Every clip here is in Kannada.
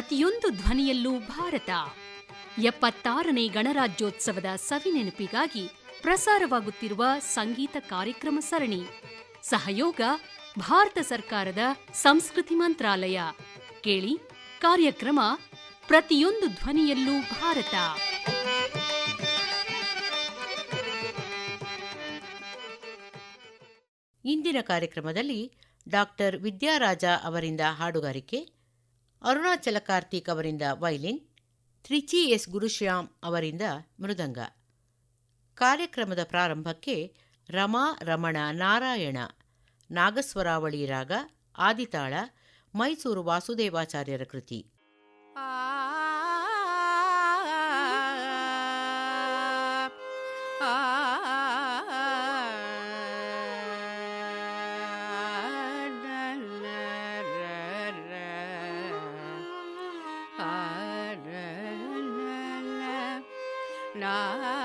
ಪ್ರತಿಯೊಂದು ಧ್ವನಿಯಲ್ಲೂ ಭಾರತ. ಎಪ್ಪತ್ತಾರನೇ ಗಣರಾಜ್ಯೋತ್ಸವದ ಸವಿನೆನಪಿಗಾಗಿ ಪ್ರಸಾರವಾಗುತ್ತಿರುವ ಸಂಗೀತ ಕಾರ್ಯಕ್ರಮ ಸರಣಿ. ಸಹಯೋಗ ಭಾರತ ಸರ್ಕಾರದ ಸಂಸ್ಕೃತಿ ಮಂತ್ರಾಲಯ. ಕೇಳಿ ಕಾರ್ಯಕ್ರಮ ಪ್ರತಿಯೊಂದು ಧ್ವನಿಯಲ್ಲೂ ಭಾರತ. ಇಂದಿನ ಕಾರ್ಯಕ್ರಮದಲ್ಲಿ ಡಾಕ್ಟರ್ ವಿದ್ಯಾರಾಜ ಅವರಿಂದ ಹಾಡುಗಾರಿಕೆ ಅರುಣಾಚಲ ಕಾರ್ತಿಕ್ ಅವರಿಂದ ವೈಲಿನ್ ತ್ರಿಚಿ ಎಸ್ ಗುರುಶ್ಯಾಮ್ ಅವರಿಂದ ಮೃದಂಗ ಕಾರ್ಯಕ್ರಮದ ಪ್ರಾರಂಭಕ್ಕೆ ರಮಾ ರಮಣ ನಾರಾಯಣ ನಾಗಸ್ವರಾವಳಿ ರಾಗ ಆದಿತಾಳ ಮೈಸೂರು ವಾಸುದೇವಾಚಾರ್ಯರ ಕೃತಿ ರಮಾ Nah.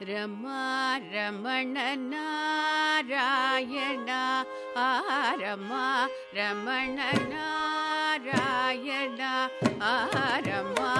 ரமா ரமண நாராயணா ஆரமா ரமண நாராயணா ஆரமா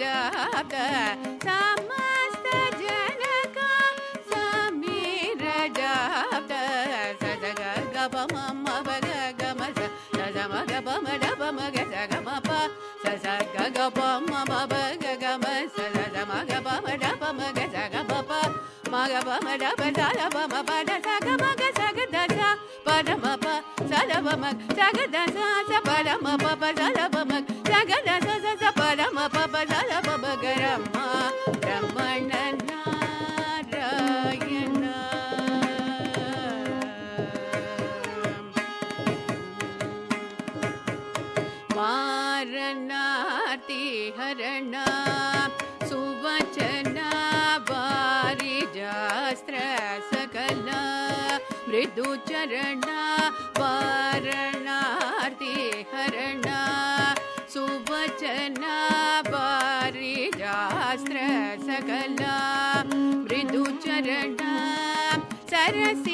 जात समस्त जनक समीर जात सजग गप मम बग गम सजम गप मड बम ग सगम प सजग गप मम बग गम सजम गप मड बम ग सगम प मग बम ड बदल बम बड सगम ग सग दस परम प सदम सग दस स परम प ग्रह्मा ब्रह्मणना राज्ञ माति हरणा सुबचना वारिजा्रकना मृदु चरणा पार सकला मृदुचरणा सरसि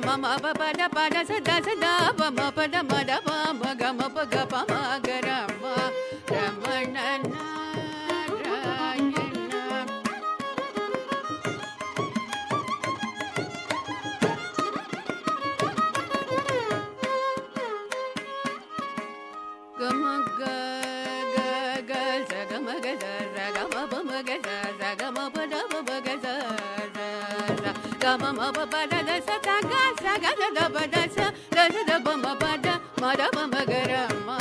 ಮ ಮ ಬ ಬ ಡ ಪ ಡ ಸ ದ ಸ ದ ಪ ಮ ಪ ಡ ಮ ಡ ಪ ಮ ಗ ಮ ಪ ಗ ಪ ಮ ಗ ರ ಮ ga ma ma ba ba da da sa ta ga sa ga da da ba da sa da da da ba ma ba da ma da ba ma ga ra ma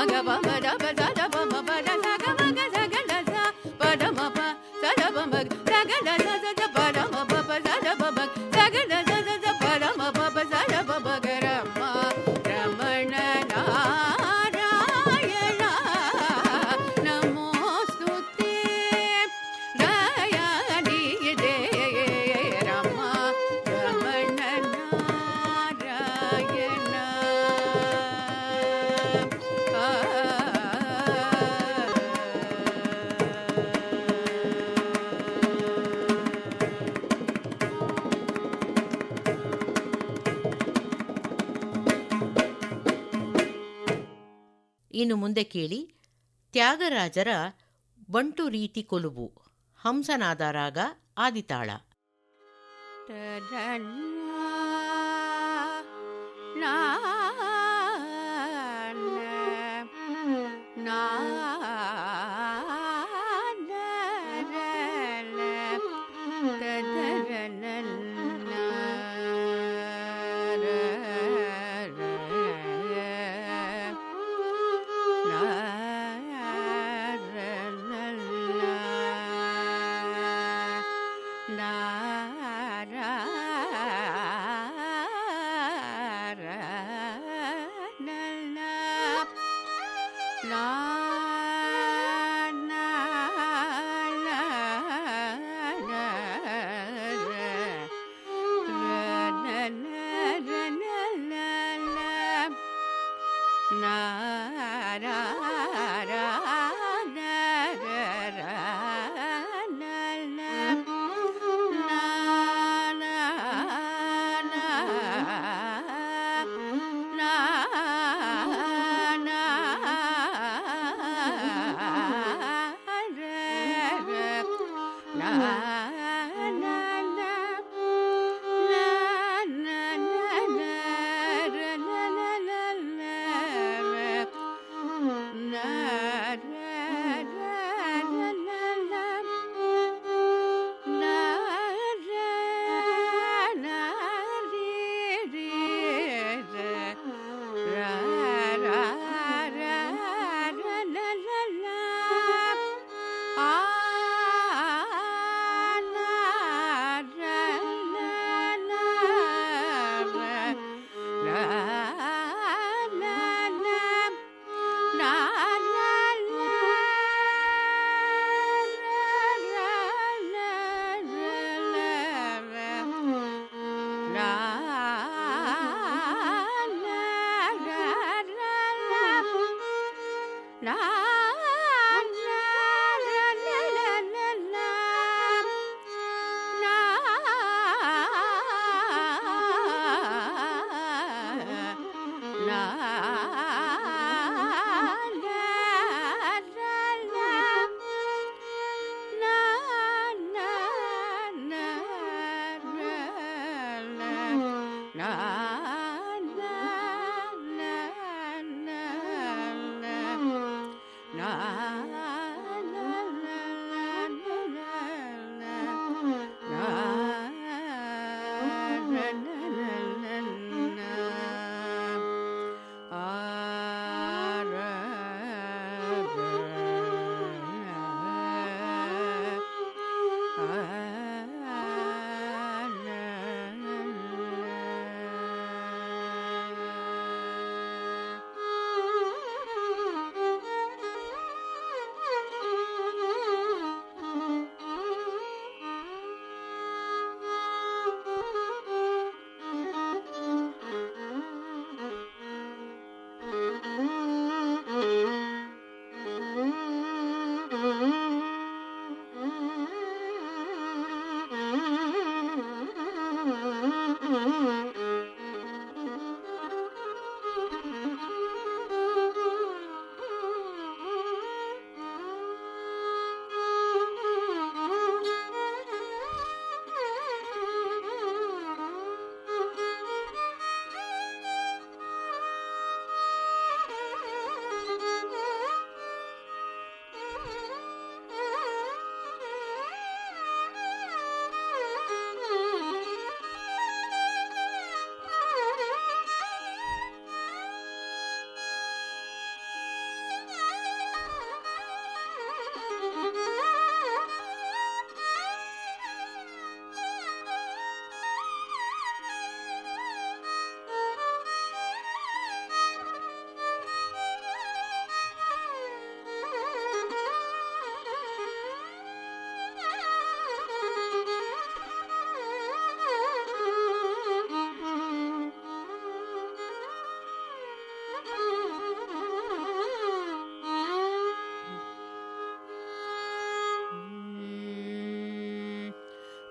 I got one. ಮುಂದೆ ತ್ಯಾಗರಾಜರ ಬಂಟು ರೀತಿ ಕೊಲುಬು ಹಂಸನಾದ ರಾಗ ಆದಿತಾಳ. ನಾ ra ra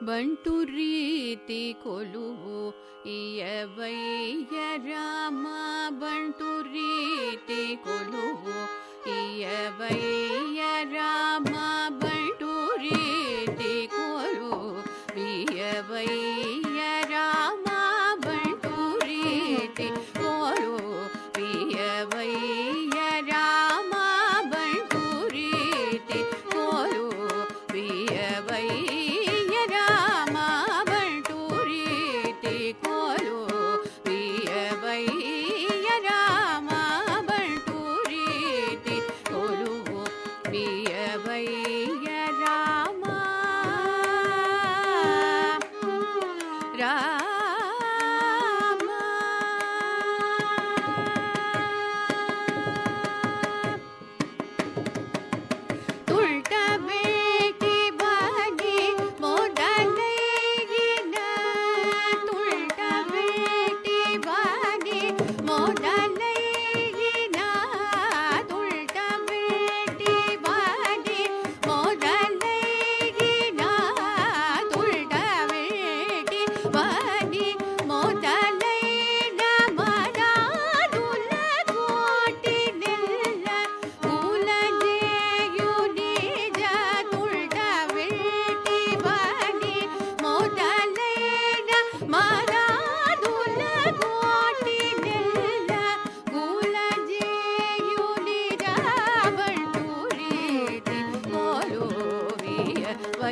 बण्टुरि ते कोलु हो इय वै य रामा बण्टुरिते कोलु इय वैया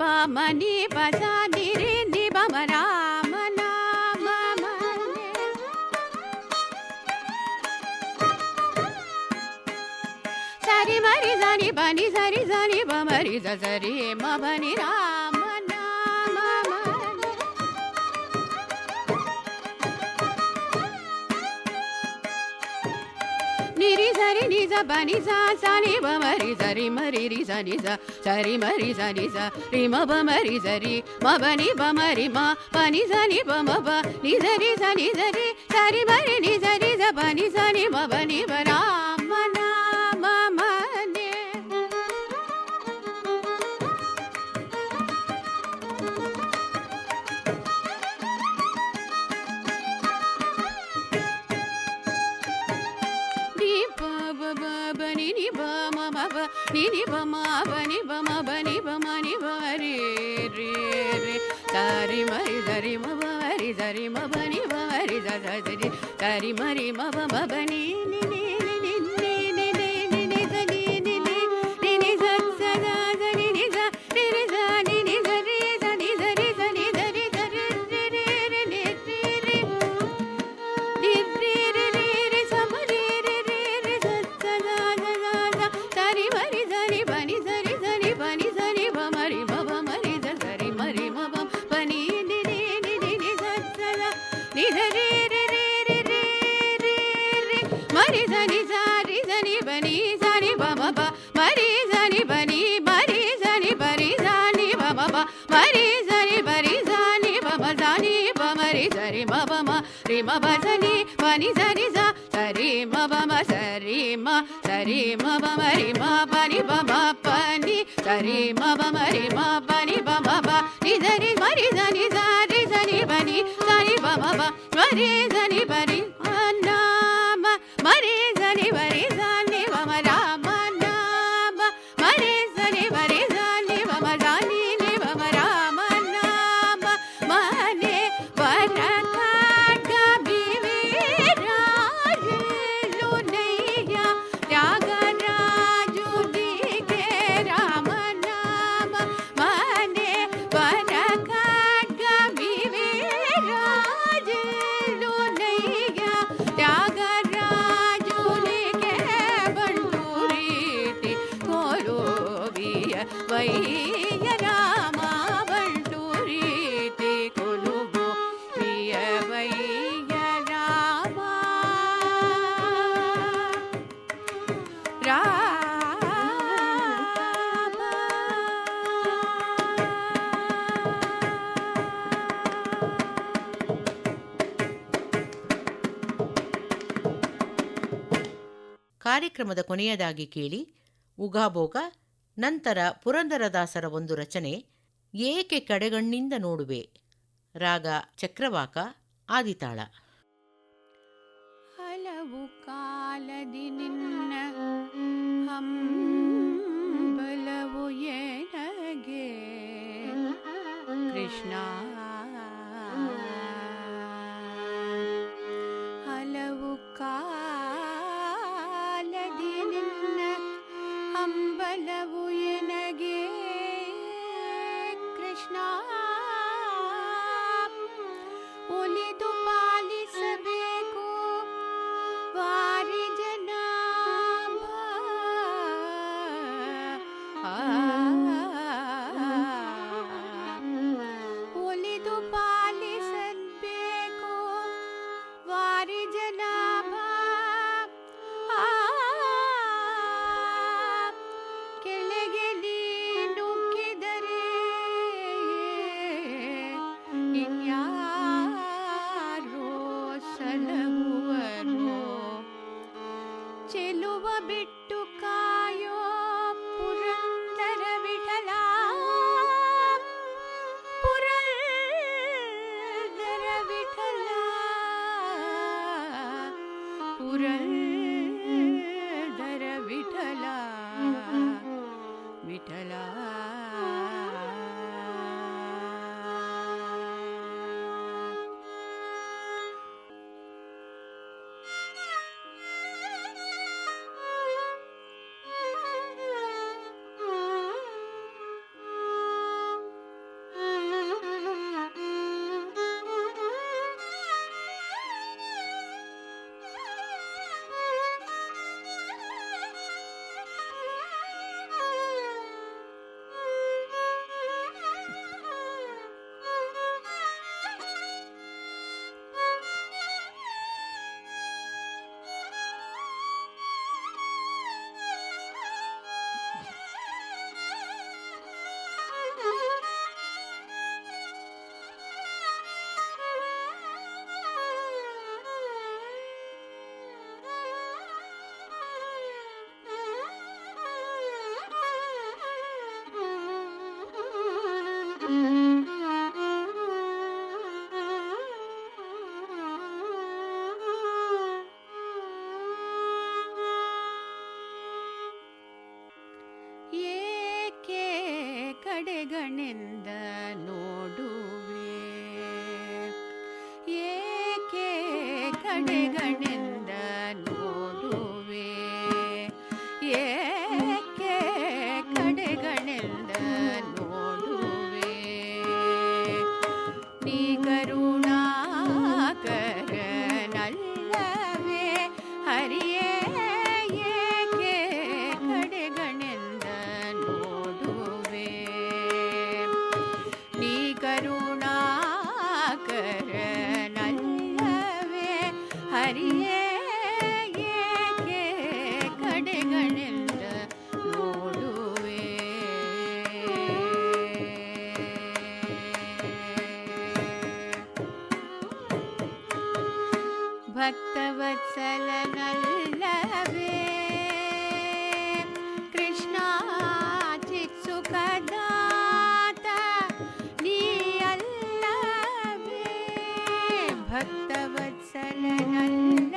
బమని బజాని రే ని బమ రామ నామ సరి మరి జని బని సరి జని బమరి జరి మబని రా సరి నిజ బని సని బమరి సరి మరి రి సని సరి మరి సని రి మ బమరి సరి మ బని బమరి మ పని సని బమ బ ని సరి సని సరి సరి మరి ని సరి స బని సని మ బని బరా கரிமரி மபமபனி ಕಾರ್ಯಕ್ರಮದ ಕೊನೆಯದಾಗಿ ಕೇಳಿ, ಉಗಾಭೋಗ, ನಂತರ ಪುರಂದರದಾಸರ ಒಂದು ರಚನೆ, ಏಕೆ ಕಡೆಗಣ್ಣಿಂದ ನೋಡುವೆ? ರಾಗ ಚಕ್ರವಾಕ, ಆದಿತಾಳ. ಹಲವು ಕಾಲದಿ ನಿನ್ನ ಹಂಬಲವು ಎನಗೆ ಕೃಷ್ಣ. ಹಲವು ಕಾಲದಿ bye. ಕಡೆಗಣಿಂದ ನೋಡುವೆ. ಏಕೆ ಕಡೆಗಣಿಂದ भक्तवत् सलन कृष्णा चि सुदा भक्त् सलन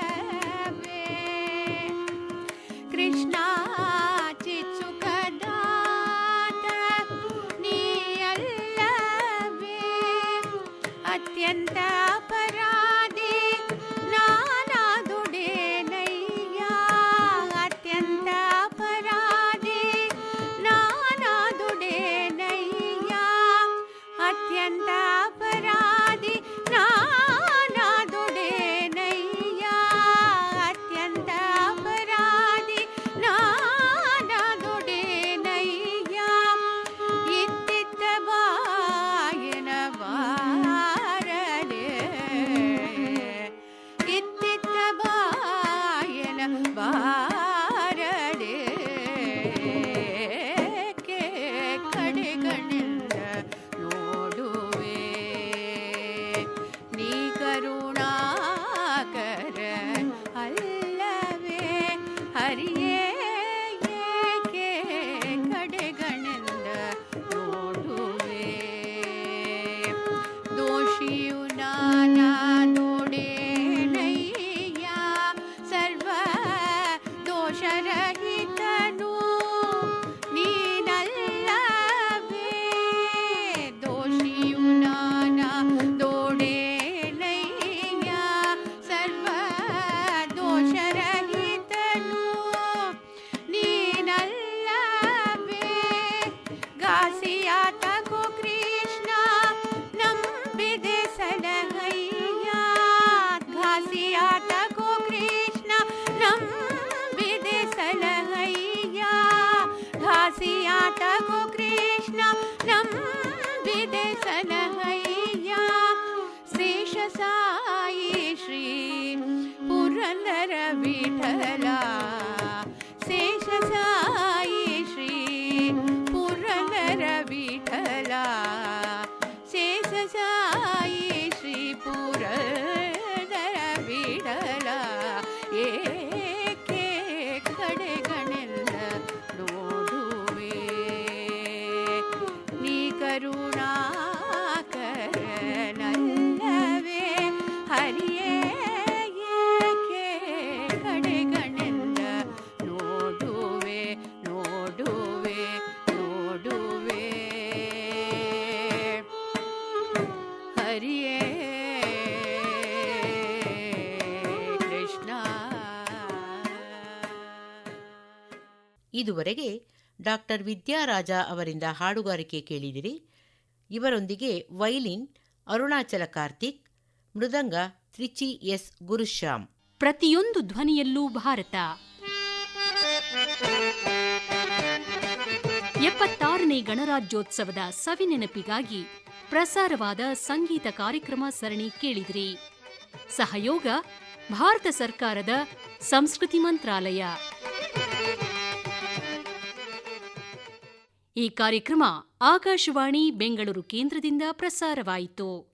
कृष्णा ಇದುವರೆಗೆ ಡಾಕ್ಟರ್ ವಿದ್ಯಾರಾಜ ಅವರಿಂದ ಹಾಡುಗಾರಿಕೆ ಕೇಳಿದಿರಿ. ಇವರೊಂದಿಗೆ ವೈಲಿನ್, ಅರುಣಾಚಲ ಕಾರ್ತಿಕ್, ಮೃದಂಗ ತ್ರಿಚಿ ಎಸ್ ಗುರುಶ್ಯಾಮ್. ಪ್ರತಿಯೊಂದು ಧ್ವನಿಯಲ್ಲೂ ಭಾರತ. ಎಪ್ಪತ್ತಾರನೇ ಗಣರಾಜ್ಯೋತ್ಸವದ ಸವಿನೆನಪಿಗಾಗಿ ಪ್ರಸಾರವಾದ ಸಂಗೀತ ಕಾರ್ಯಕ್ರಮ ಸರಣಿ ಕೇಳಿದಿರಿ. ಸಹಯೋಗ, ಭಾರತ ಸರ್ಕಾರದ ಸಂಸ್ಕೃತಿ ಮಂತ್ರಾಲಯ. ಈ ಕಾರ್ಯಕ್ರಮ ಆಕಾಶವಾಣಿ ಬೆಂಗಳೂರು ಕೇಂದ್ರದಿಂದ ಪ್ರಸಾರವಾಯಿತು.